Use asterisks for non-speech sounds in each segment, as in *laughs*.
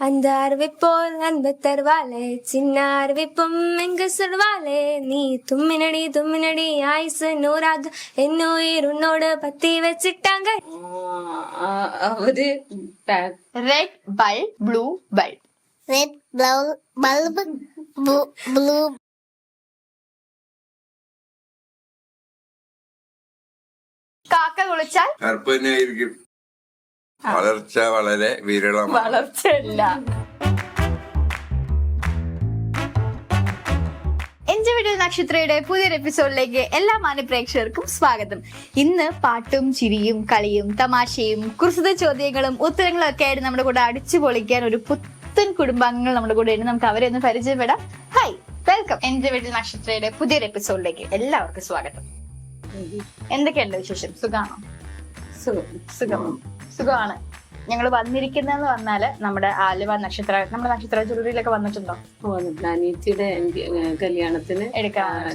அந்த அறிவிப்போல் அன்பு தருவாளே சின்ன அறிவிப்பும் எங்கு சொல்வாளே. நீ தும்மினடி தும்மினடி ஆயுசு நூறாக. என் உயிர் உன்னோடு பத்தி வச்சுட்டாங்க. ரெட் பல் ப்ளூ பல் ரெட் பல் பல்பு ப்ளூ காக்கா குளிச்சால் கற்பனையா இருக்கு വളർച്ച വളരെ വിരളമാണ്. വളർച്ചയില്ല. എന്റെ നക്ഷത്രയുടെ പുതിയൊരു എപ്പിസോഡിലേക്ക് എല്ലാ മാന്യപ്രേക്ഷകർക്കും സ്വാഗതം. ഇന്ന് പാട്ടും ചിരിയും കളിയും തമാശയും കുർസിത ചോദ്യങ്ങളും ഉത്തരങ്ങളും ഒക്കെ ആയിട്ട് നമ്മുടെ കൂടെ അടിച്ചു പൊളിക്കാൻ ഒരു പുത്തൻ കുടുംബാംഗങ്ങൾ നമ്മുടെ കൂടെ ഉണ്ട്. നമുക്ക് അവരെ ഒന്ന് പരിചയപ്പെടാം. ഹൈ വെൽക്കം എന്റെ വീട്ടിൽ നക്ഷത്രയുടെ പുതിയൊരു എപ്പിസോഡിലേക്ക് എല്ലാവർക്കും സ്വാഗതം. എന്തൊക്കെയുണ്ട് വിശേഷം? സുഖാണോ സുഖം. സുഖം. സുഖമാണ്. ഞങ്ങൾ വന്നിരിക്കുന്നതെന്ന് പറഞ്ഞാൽ നമ്മുടെ ആലുവ നക്ഷത്ര നമ്മുടെ നക്ഷത്ര ജ്വല്ലറിയിലൊക്കെ വന്നിട്ടുണ്ടോ. അനിയത്തിയുടെ കല്യാണത്തിന്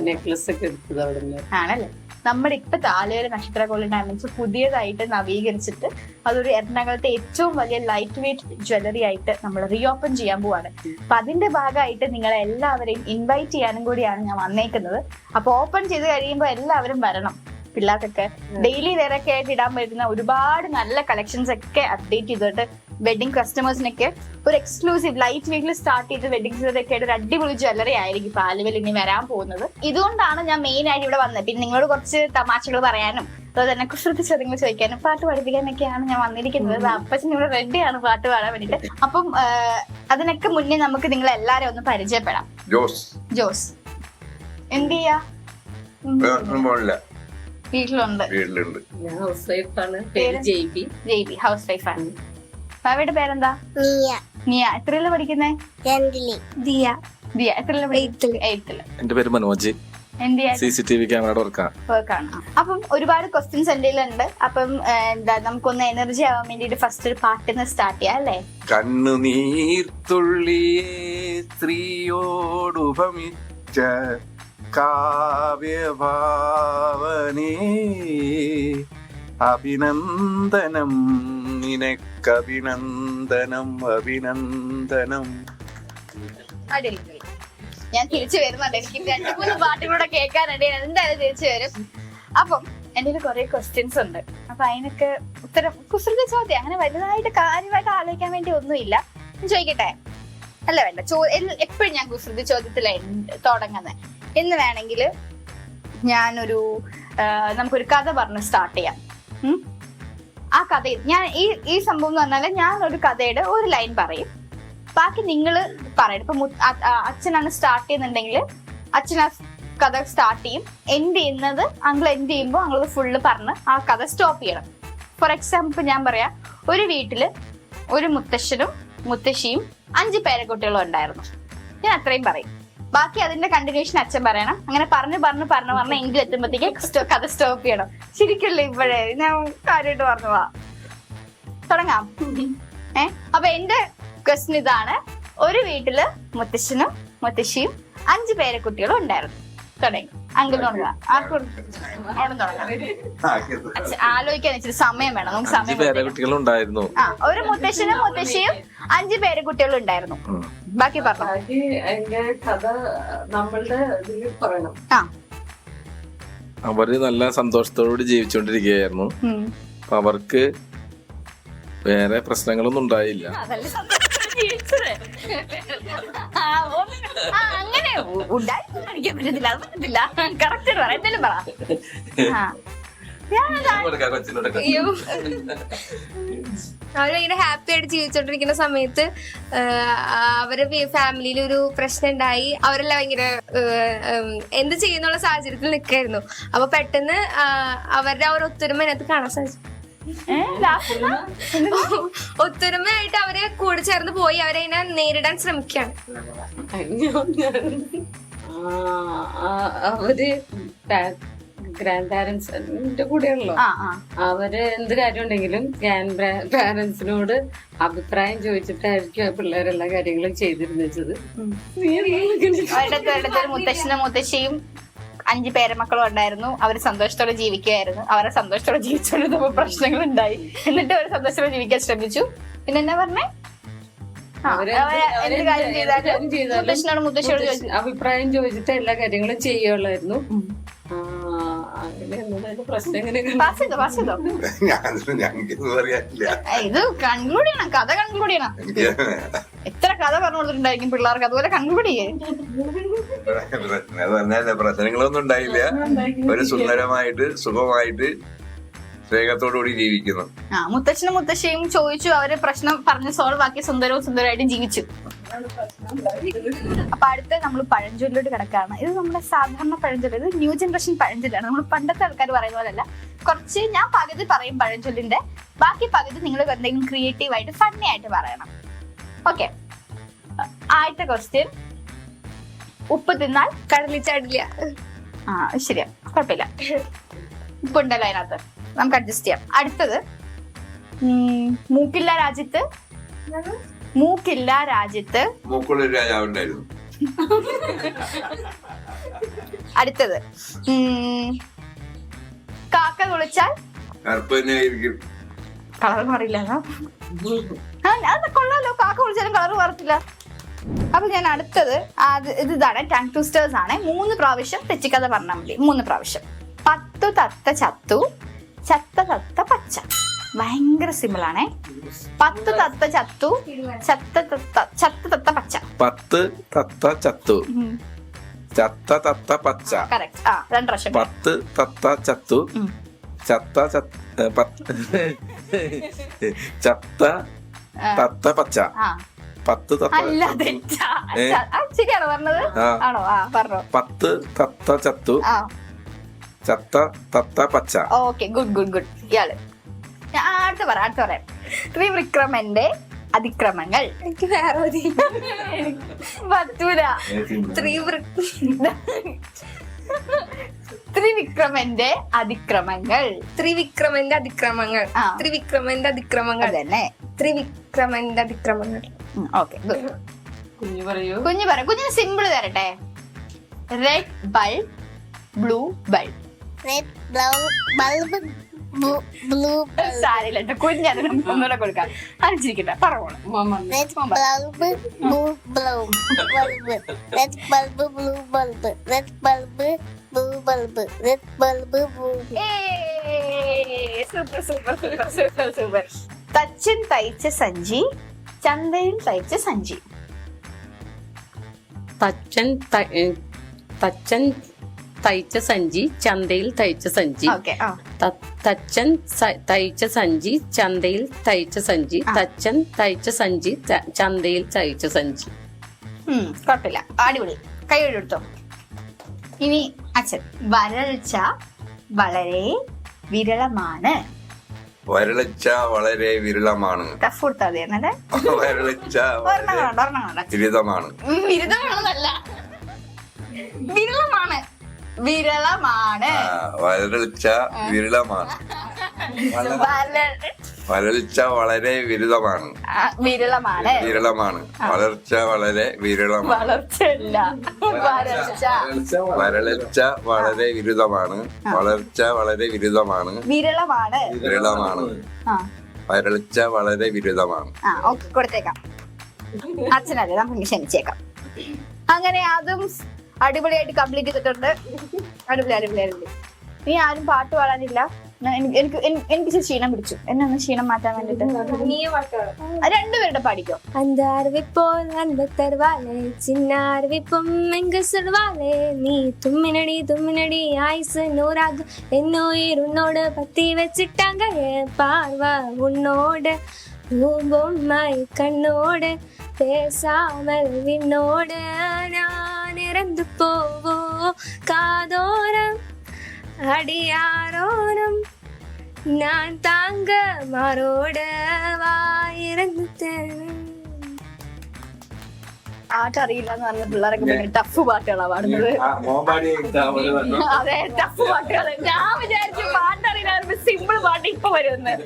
നെക്ലസ് ഒക്കെ എടുത്തത് അവിടെ ആണല്ലേ? നമ്മുടെ ഇപ്പത്തെ ആലുവയിലെ നക്ഷത്ര ഗോൾഡ് ഡയമണ്ട്സ് പുതിയതായിട്ട് നവീകരിച്ചിട്ട് അതൊരു എറണാകുളത്തെ ഏറ്റവും വലിയ ലൈറ്റ് വെയിറ്റ് ജ്വല്ലറി ആയിട്ട് നമ്മൾ റീഓപ്പൺ ചെയ്യാൻ പോവാണ്. അപ്പൊ അതിന്റെ ഭാഗമായിട്ട് നിങ്ങളെ എല്ലാവരെയും ഇൻവൈറ്റ് ചെയ്യാനും കൂടിയാണ് ഞാൻ വന്നേക്കുന്നത്. അപ്പൊ ഓപ്പൺ ചെയ്ത് കഴിയുമ്പോൾ എല്ലാവരും വരണം. പിള്ളേർക്കൊക്കെ ഡെയിലി വേറൊക്കെ ആയിട്ട് ഇടാൻ പറ്റുന്ന ഒരുപാട് നല്ല കളക്ഷൻസ് ഒക്കെ അപ്ഡേറ്റ് ചെയ്തിട്ട് വെഡിങ് കസ്റ്റമേഴ്സിനൊക്കെ ഒരു എക്സ്ക്ലൂസീവ് ലൈറ്റ് വെയിറ്റിൽ സ്റ്റാർട്ട് ചെയ്ത് വെഡിങ് ഒക്കെ ആയിട്ട് ഒരു അടിപൊളി ജ്വല്ലറി ആയിരിക്കും ഇപ്പൊ ആലുവൽ ഇനി വരാൻ പോകുന്നത്. ഇതുകൊണ്ടാണ് ഞാൻ മെയിൻ ആയിട്ട് ഇവിടെ വന്നത്. പിന്നെ നിങ്ങളോട് കുറച്ച് തമാശകൾ പറയാനും അതുപോലെ തന്നെ കുസൃതി ചോദ്യങ്ങൾ ചോദിക്കാനും പാട്ട് പഠിപ്പിക്കാനൊക്കെയാണ് ഞാൻ വന്നിരിക്കുന്നത്. അപ്പച്ചൻ ഇവിടെ റെഡിയാണ് പാട്ട് പാടാൻ വേണ്ടിട്ട്. അപ്പം അതിനൊക്കെ മുന്നേ നമുക്ക് നിങ്ങൾ എല്ലാരും ഒന്ന് പരിചയപ്പെടാം. ജോസ്. ജോസ്. എന്ത് ചെയ്യാ? വീട്ടിലുണ്ട്. വീട്ടിലുണ്ട്. ഞാൻ ഹൗസ് വൈഫാണ് പേര് ജെയ്ബി. ജെയ്ബി ഹൗസ് വൈഫ് ആണ്. ഭാവിയുടെ പേരെന്താ? നിയ. നിയ. എത്രയില പഠിക്കുന്നേ? Gandhi, ദിയ. ദിയ. എത്രയില. എയ്ത്തിൽ. എന്റെ പേര് Manoj. C C T V ക്യാമറയുടെ വർക്കാണ് വർക്കാണ് അപ്പം ഒരുപാട് ക്വസ്റ്റ്യൻസ് എന്റെ ഉണ്ട് അപ്പം എന്താ നമുക്കൊന്ന് എനർജി ആവാൻ വേണ്ടിട്ട് ഫസ്റ്റ് ഒരു പാട്ടിന്ന് സ്റ്റാർട്ട് ചെയ്യാം അല്ലേ? കണ്ണുനീർത്തുള്ളിയെ സ്ത്രീയോടുപമിച്ച കാവ്യഭാവനേ. അഭിനന്ദനം നിനക്കഭിനന്ദനം അഭിനന്ദനം. ഞാൻ തിരിച്ചു വരുന്നുണ്ട്. എനിക്ക് രണ്ടു മൂന്ന് പാട്ടും കൂടെ കേൾക്കാനുണ്ട്. എന്തായാലും തിരിച്ചു വരും. അപ്പം എന്റെ കുറെ ക്വസ്റ്റ്യൻസ് ഉണ്ട്. അപ്പൊ അതിനൊക്കെ ഉത്തരം കുസൃതി ചോദ്യം അങ്ങനെ വലുതായിട്ട് കാര്യമായിട്ട് ആലോചിക്കാൻ വേണ്ടി ഒന്നുമില്ല. ചോദിക്കട്ടെ? അല്ല വേണ്ട. ചോ എപ്പോഴും ഞാൻ കുസൃതി ചോദ്യത്തിലാണ് തുടങ്ങുന്നത് എന്ന് വേണമെങ്കിൽ ഞാനൊരു നമുക്കൊരു കഥ പറഞ്ഞ് സ്റ്റാർട്ട് ചെയ്യാം. ആ കഥ ഞാൻ ഈ ഈ സംഭവം എന്ന് പറഞ്ഞാൽ ഞാൻ ഒരു കഥയുടെ ഒരു ലൈൻ പറയും. ബാക്കി നിങ്ങൾ പറയണം. ഇപ്പൊ അച്ഛനാണ് സ്റ്റാർട്ട് ചെയ്യുന്നുണ്ടെങ്കിൽ അച്ഛൻ ആ കഥ സ്റ്റാർട്ട് ചെയ്യും. എൻഡ് ചെയ്യുന്നത് അങ്കിൾ എൻഡ് ചെയ്യുമ്പോൾ അങ്കിൾ ഫുള്ള് പറഞ്ഞ് ആ കഥ സ്റ്റോപ്പ് ചെയ്യണം. ഫോർ എക്സാമ്പിൾ ഞാൻ പറയാം ഒരു വീട്ടിൽ ഒരു മുത്തശ്ശനും മുത്തശ്ശിയും അഞ്ച് പേരക്കുട്ടികളും ഉണ്ടായിരുന്നു. ഞാൻ അത്രയും പറയും. ബാക്കി അതിന്റെ കണ്ടിന്യൂഷൻ അച്ഛൻ പറയണം. അങ്ങനെ പറഞ്ഞു പറഞ്ഞു പറഞ്ഞു പറഞ്ഞു എങ്കിൽ എത്തുമ്പോഴത്തേക്ക് കഥ സ്റ്റോപ്പ് ചെയ്യണം. ശരിക്കല്ലേ ഇപ്പോഴേ ഞാൻ കാര്യമായിട്ട് പറഞ്ഞു പോവാ. തുടങ്ങാം. ഏ? അപ്പൊ എന്റെ ക്വസ്റ്റ്യൻ ഇതാണ്. ഒരു വീട്ടിൽ മുത്തശ്ശനും മുത്തശ്ശിയും അഞ്ചു പേരെ കുട്ടികളും ഉണ്ടായിരുന്നു. തുടങ്ങി. അച്ഛൻ ആലോചിക്കാൻ ഇച്ചിരി സമയം വേണം. നമുക്ക് സമയം പേരെ ഒരു മുത്തശ്ശനും മുത്തശ്ശിയും അഞ്ചു അഞ്ച് പേരക്കുട്ടികളും ഉണ്ടായിരുന്നു. ബാക്കി പറഞ്ഞു. അതിന്റെ കഥ നമ്മളുടെ ഇതിൽ പറയണം. ആ. അവർ നല്ല സന്തോഷത്തോടുകൂടി ജീവിച്ചുകൊണ്ടിരിക്കുകയായിരുന്നു അപ്പൊ അവർക്ക് വേറെ പ്രശ്നങ്ങളൊന്നും ഉണ്ടായില്ല. അങ്ങനെ ഉണ്ടായി. ഉണ്ടായിരുന്നു കാണിക്കാൻ പറ്റത്തില്ല അത് പറ്റത്തില്ല. കറക്റ്റ് പറ. എന്തെങ്കിലും പറ. ഭയങ്കര ഹാപ്പി ആയിട്ട് ജീവിച്ചോണ്ടിരിക്കുന്ന സമയത്ത് അവരെ ഫാമിലിയിൽ ഒരു പ്രശ്നം ഉണ്ടായി അവരെല്ലാം ഭയങ്കര എന്ത് ചെയ്യുന്നുള്ള സാഹചര്യത്തിൽ നിൽക്കായിരുന്നു അപ്പൊ പെട്ടെന്ന് അവരുടെ ആ ഒരു ഒത്തൊരുമ അതിനകത്ത് കാണാൻ സാധിച്ചു? ഒത്തൊരുമയായിട്ട് അവരെ കൂടെ ചേർന്ന് പോയി. അവരെ അതിനെ നേരിടാൻ ശ്രമിക്കുകയാണ്. അവർ ഗ്രാൻഡ് പാരന്റ്സ് എന്റെ കൂടെയാണല്ലോ. അവർ എന്ത് കാര്യം ഉണ്ടെങ്കിലും ഗ്രാൻഡ് പാരന്റ്സിനോട് അഭിപ്രായം ചോദിച്ചിട്ടായിരിക്കും ആ പിള്ളേരെല്ലാ കാര്യങ്ങളും ചെയ്തിരുന്നത്. മുത്തശ്ശനും മുത്തശ്ശിയും അഞ്ച് പേരമക്കളും ഉണ്ടായിരുന്നു. അവർ സന്തോഷത്തോടെ ജീവിക്കുകയായിരുന്നു അവരെ സന്തോഷത്തോടെ ജീവിച്ചുകൊണ്ടിരുന്നപ്പോ പ്രശ്നങ്ങൾ ഉണ്ടായി എന്നിട്ട് അവർ സന്തോഷത്തോടെ ജീവിക്കാൻ ശ്രമിച്ചു. പിന്നെ എന്നാ പറഞ്ഞേ? ആ, അവർ അവർ അവർ എന്ത് കാര്യം ചെയ്താലും ചെയ്താലും മുത്തശ്ശനോട് മുത്തശ്ശിയോട് അഭിപ്രായം ചോദിച്ചിട്ട് എല്ലാ കാര്യങ്ങളും ചെയ്യുള്ളായിരുന്നു ഞാൻ ഞങ്ങൾക്കൊന്നും അറിയാനില്ല ഏയ്, ഇത് കൺക്ലൂഡ് ചെയ്യണം കഥ കൺക്ലൂഡ് ചെയ്യണം. എത്ര കഥ പറഞ്ഞു കൊടുത്തിട്ടുണ്ടായിരിക്കും പിള്ളേർക്ക്? അതുപോലെ കൺക്ലൂഡ് ചെയ്യേ. പ്രശ്നങ്ങളൊന്നും ഉണ്ടായില്ല. ഒരു സുന്ദരമായിട്ട് സുഖമായിട്ട് സ്നേഹത്തോടുകൂടി ജീവിക്കുന്നു. ആ മുത്തച്ഛനും മുത്തശ്ശിയും ചോദിച്ചു അവർ പ്രശ്നം പറഞ്ഞ് സോൾവ് ആക്കി സുന്ദരവും സുന്ദരമായിട്ട് ജീവിച്ചു. അപ്പൊ അടുത്ത നമ്മൾ പഴഞ്ചൊല്ലോട്ട് കിടക്കാണ് ഇത് നമ്മുടെ സാധാരണ പഴഞ്ചൊല്ല. ഇത് ന്യൂ ജനറേഷൻ പഴഞ്ചൊല്ലാണ്. നമ്മൾ പണ്ടത്തെ ആൾക്കാർ പറയുന്ന പോലല്ല കുറച്ച് ഞാൻ പകുതി പറയും പഴഞ്ചൊല്ലിന്റെ. ബാക്കി പകുതി നിങ്ങൾ എന്തെങ്കിലും ക്രിയേറ്റീവ് ആയിട്ട് ഫണ്ണി ആയിട്ട് പറയണം. ഓക്കെ ആദ്യത്തെ ക്വസ്റ്റ്യൻ ഉപ്പ് തിന്നാൽ? കടലിൽ ചാടില്ല ആ ശരിയാ. കുഴപ്പമില്ല. ഉപ്പുണ്ടല്ലോ അതിനകത്ത്. നമുക്ക് അഡ്ജസ്റ്റ് ചെയ്യാം. അടുത്തത് ഉം, മൂക്കില്ല രാജ്യത്ത്? മൂക്കില്ല രാജ്യത്ത്. മൂക്കുള്ള രാജാവുണ്ടായിരുന്നു അടുത്തത്. ഉം, കാക്ക കുളിച്ചാൽ? കറുപ്പ് തന്നെ ആയിരിക്കും. കളർ മാറില്ല അത്. കൊള്ളാലോ. കാക്ക കുളിച്ചാലും കളർ മാറത്തില്ല. അപ്പൊ ഞാൻ അടുത്തത്. അത് ഇത് ഇതാണ്. ടങ് ട്വിസ്റ്റേഴ്സ് ആണ്. മൂന്ന് പ്രാവശ്യം തെറ്റിക്കഥ പറഞ്ഞാൽ മതി. മൂന്ന് പ്രാവശ്യം. പത്തു തത്ത ചത്തു. ചത്ത തത്ത പച്ച. ഭയങ്കര സിമ്പിൾ ആണേ. പത്ത് തത്ത ചത്തു ചത്ത തത്ത ചത്ത തത്ത പച്ച. പത്ത് തത്ത ചത്തു. ചത്ത തത്ത പച്ച. കറക്റ്റ് ആ രണ്ട് പ്രാവശ്യം. പത്ത് തത്ത ചത്തു. ചത്ത *laughs* ചത്ത തത്ത പച്ച. പത്ത് ശരിയാണോ പറഞ്ഞത്? ആണോ? ആ പറഞ്ഞോ. പത്ത് തത്ത ചത്തു. ചത്ത തത്ത പച്ച. Okay good good good. ഇയാൾ. ഞാൻ അടുത്ത പറ അടുത്ത പറയാം. ത്രിവിക്രമന്റെ അതിക്രമങ്ങൾ. എനിക്ക് വേറെ പറ്റൂല. ത്രിവൃ ത്രിവിക്രമന്റെ അതിക്രമങ്ങൾ. ത്രിവിക്രമന്റെ അതിക്രമങ്ങൾ. ത്രിവിക്രമന്റെ അതിക്രമങ്ങൾ. തന്നെ ത്രിവിക്രമന്റെ അതിക്രമങ്ങൾ. ഓക്കെ കുഞ്ഞു പറയൂ. കുഞ്ഞു പറയൂ കുഞ്ഞിന് സിമ്പിൾ തരട്ടെ. Red bulb blue bulb red blue bulb, blue, blue bulb. സാരില്ല കുഞ്ഞത് ഒന്നുകൂടെ കൊടുക്കാം അനുസരിക്കട്ടെ പറഞ്ഞോളൂ. Super super super super super തച്ചൻ തയ്ച്ച സഞ്ചി ചന്തയിൽ തയ്ച്ച സഞ്ചി. തച്ചൻ തച്ചൻ തയ്ച്ച സഞ്ചി ചന്തയിൽ തയ്ച്ച സഞ്ചി. ഓക്കെ തച്ചൻ തയ്ച്ച സഞ്ചി ചന്തയിൽ തയ്ച്ച സഞ്ചി തച്ചൻ തയ്ച്ച സഞ്ചി ചന്തയിൽ തയ്ച്ച സഞ്ചി. കുഴപ്പമില്ല അടിപൊളി. കൈ എടുത്തോ. ഇനി അച്ഛൻ വരൾച്ച വളരെ വിരളമാണ്. വരളച്ച വളരെ വിരളമാണ്. *laughs* വരളച്ച വിരുദ്ധമാണെന്നല്ല വിരളമാണ്. വിരളമാണ്. വരൾച്ച വിരളമാണ്. വര- വരൾച്ച വളരെ വിരളമാണ്. വിരളമാണ്. വിരളമാണ്. വളർച്ച വളരെ വിരളമാണ്. വളർച്ചയില്ല. വരൾച്ച. വരൾച്ച വളരെ വിരുദ്ധമാണ് വളർച്ച വളരെ വിരുദ്ധമാണ് വിരളമാണ്. വിരളമാണ്. ആ. വരൾച്ച വളരെ വിരുദ്ധമാണ് കൊടുത്തേക്കാം. അച്ഛനല്ലേ നമുക്ക് ക്ഷമിച്ചേക്കാം. അങ്ങനെ അതും അടിപൊളിയായിട്ട് കംപ്ലീറ്റ് ചെയ്തിട്ടുണ്ട് അടിപൊളി അടിപൊളി അടിപൊളി ഇനി ആരും പാട്ട് പാടാനില്ല ഞാൻ- എനിക്ക് എനിക്ക് എനി- എനിക്ക് ഇച്ചിരി ക്ഷീണം പിടിച്ചു എന്നെ ഒന്ന് ക്ഷീണം മാറ്റാൻ വേണ്ടിട്ട് നീ പാട്ടാണ് രണ്ടുപേരുടെ പാടിക്കോ அந்த அறிவிப்போல் அந்த தருவாலே சின்ன அறிவிப்பும் எங்க சொல்வாலே நீ தும்மினடி தும்மினடி ஆயுசு நூறாக என்னுயிர் உன்னோட பத்தி வச்சிட்டாங்க என் பார்வை உன்னோட பொம்மை നിരന്നു പോവോ? കാതോരം അടിയാറോരം ഞാൻ താങ്ക മാറോട് വായിറങ്ങു പാട്ടറിയില്ല എന്ന് പറഞ്ഞ പിള്ളേരൊക്കെ ഭയങ്കര ടഫ് പാട്ടുകളാണ് പാടുന്നത്. *laughs* അതെ ടഫ് പാട്ടുകൾ ഞാൻ വിചാരിച്ചു പാട്ടറിയില്ല സിമ്പിൾ പാട്ട് ഇപ്പൊ വരുന്നത്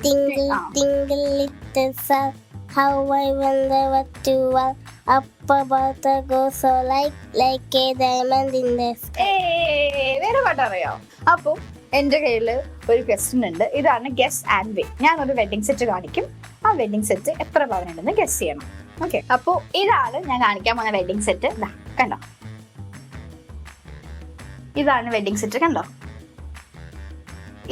How I wonder what you are. About the go so like, like a diamond in the sky. ഏയ്, വേറെ പാട്ട് അറിയോ അപ്പൊ എന്റെ കയ്യിൽ ഒരു ക്വസ്റ്റ്യൻ ഉണ്ട്. ഇതാണ് ഗസ് ആൻഡ് വേ ഞാൻ ഒരു വെഡിങ് സെറ്റ് കാണിക്കും. ആ വെഡിങ് സെറ്റ് എത്ര പവനുണ്ടെന്ന് ഗസ് ചെയ്യണം. ഓക്കെ അപ്പോ ഇതാണ് ഞാൻ കാണിക്കാൻ പോകുന്ന വെഡിങ് സെറ്റ് ഇതാ കണ്ടോ? ഇതാണ് വെഡിങ് സെറ്റ് കണ്ടോ?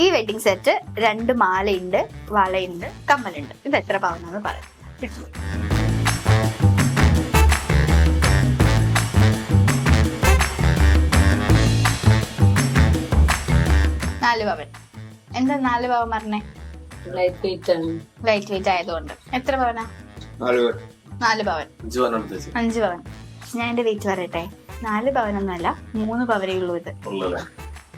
ഈ വെഡിങ് സെറ്റ് രണ്ട് മാലയുണ്ട് വളയുണ്ട് കമ്മലുണ്ട്. ഇത് എത്ര പവനാന്ന് പറയാം നാല് പവൻ. എന്താ നാല് പവൻ പറഞ്ഞേ? ലൈറ്റ് വെയിറ്റ് ആണ്. ലൈറ്റ് വെയിറ്റ് ആയതുകൊണ്ട്. എത്ര പവനാ? നാല് പവൻ. അഞ്ച് പവൻ. ഞാൻ എന്റെ വെയിറ്റ് പറയട്ടെ. നാല് പവനൊന്നുമല്ല മൂന്ന് പവനേ ഉള്ളൂ ഇത്.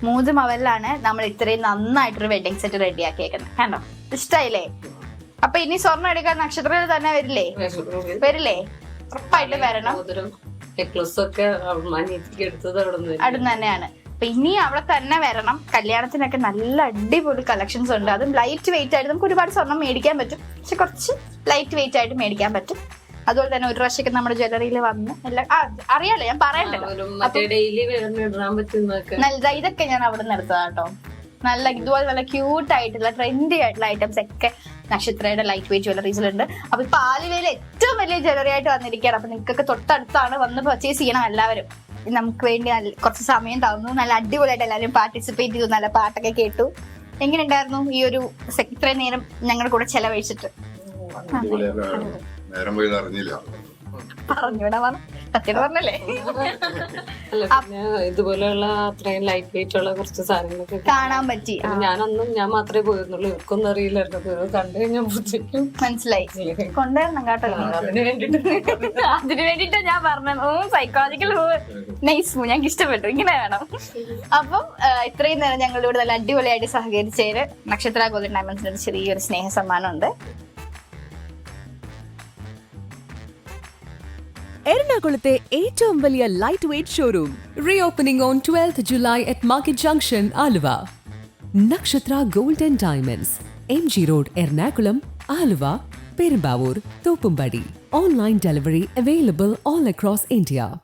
മൂന്ന് പവനിലാണ് നമ്മൾ ഇത്രയും നന്നായിട്ടൊരു വെഡിങ് സെറ്റ് റെഡി ആക്കിയേക്കുന്നത്. കണ്ടോ? ഇഷ്ടായില്ലേ? അപ്പൊ ഇനി സ്വർണം എടുക്കാൻ നക്ഷത്രത്തിൽ തന്നെ വരില്ലേ? വരില്ലേ? ഉറപ്പായിട്ട് വരണം. നെക്ലസ് ഒക്കെ അനിയത്തിക്ക് എടുത്തത് അവിടെ നിന്ന് അടുന്ന് തന്നെയാണ്. അപ്പൊ ഇനി അവിടെ തന്നെ വരണം. കല്യാണത്തിനൊക്കെ നല്ല അടിപൊളി കളക്ഷൻസ് ഉണ്ട്. അതും ലൈറ്റ് വെയിറ്റ് ആയിട്ട് നമുക്ക് ഒരുപാട് സ്വർണം മേടിക്കാൻ പറ്റും. പക്ഷെ കുറച്ച് ലൈറ്റ് വെയിറ്റ് ആയിട്ട് മേടിക്കാൻ പറ്റും. അതുപോലെ തന്നെ ഒരു പ്രാവശ്യമൊക്കെ നമ്മുടെ ജ്വല്ലറിയിൽ വന്ന് എല്ലാം അറിയാലോ ഞാൻ പറയണ്ടല്ലോ. ഇതൊക്കെ ഞാൻ അവിടെ നിന്ന് എടുത്തതാ കേട്ടോ നല്ല ഇതുപോലെ നല്ല ക്യൂട്ട് ആയിട്ടുള്ള ട്രെൻഡി ആയിട്ടുള്ള ഐറ്റംസ് ഒക്കെ നക്ഷത്രയുടെ ലൈറ്റ് വെയിറ്റ് ജ്വല്ലറീസിലുണ്ട് അപ്പൊ ഇപ്പൊ ആലുവയിൽ ഏറ്റവും വലിയ ജ്വല്ലറി ആയിട്ട് വന്നിരിക്കുകയാണ്. അപ്പൊ നിങ്ങൾക്കൊക്കെ തൊട്ടടുത്താണ് വന്ന് പർച്ചേസ് ചെയ്യണം എല്ലാവരും. നമുക്ക് വേണ്ടി നല്ല കുറച്ച് സമയം തന്നു. നല്ല അടിപൊളിയായിട്ട് എല്ലാവരും പാർട്ടിസിപ്പേറ്റ് ചെയ്തു. നല്ല പാട്ടൊക്കെ കേട്ടു. എങ്ങനെയുണ്ടായിരുന്നു ഈ ഒരു ഇത്രയും നേരം ഞങ്ങളുടെ കൂടെ ചെലവഴിച്ചിട്ട്? നേരം പോയി അറിഞ്ഞില്ല. പറഞ്ഞൂടാ പറഞ്ഞു. സത്യം പറഞ്ഞല്ലേ? ഇതുപോലെയുള്ള അത്രയും ലൈറ്റ് വെയിറ്റ് ഉള്ള കുറച്ച് സാധനങ്ങളൊക്കെ കാണാൻ പറ്റി. ഞാനൊന്നും ഞാൻ മാത്രമേ പോയിരുന്നുള്ളൂ. ഇവർക്കൊന്നും അറിയില്ലായിരുന്നു. കണ്ടു കഴിഞ്ഞപ്പോഴത്തേക്കും മനസ്സിലായി. കൊണ്ടുവരണം കേട്ടോ. അതിനു വേണ്ടിട്ട്. ഞാൻ പറഞ്ഞു സൈക്കോളജിക്കൽ നൈസ് ഞങ്ങൾക്ക് ഇഷ്ടപ്പെട്ടു. ഇങ്ങനെ വേണം. അപ്പം ഇത്രയും നേരം ഞങ്ങളിവിടെ നല്ല അടിപൊളിയായിട്ട് സഹകരിച്ചതിന് നക്ഷത്ര ഗോൾഡൻ ഡയമണ്ട്സിന് ചെറിയൊരു സ്നേഹ സമ്മാനം എറണാകുളത്തെ ഏറ്റവും വലിയ light weight showroom reopening on twelfth July at market junction Aluva. Nakshatra gold and diamonds M G road Ernakulam Aluva Perumbavoor Thoppumpady. Online delivery available all across India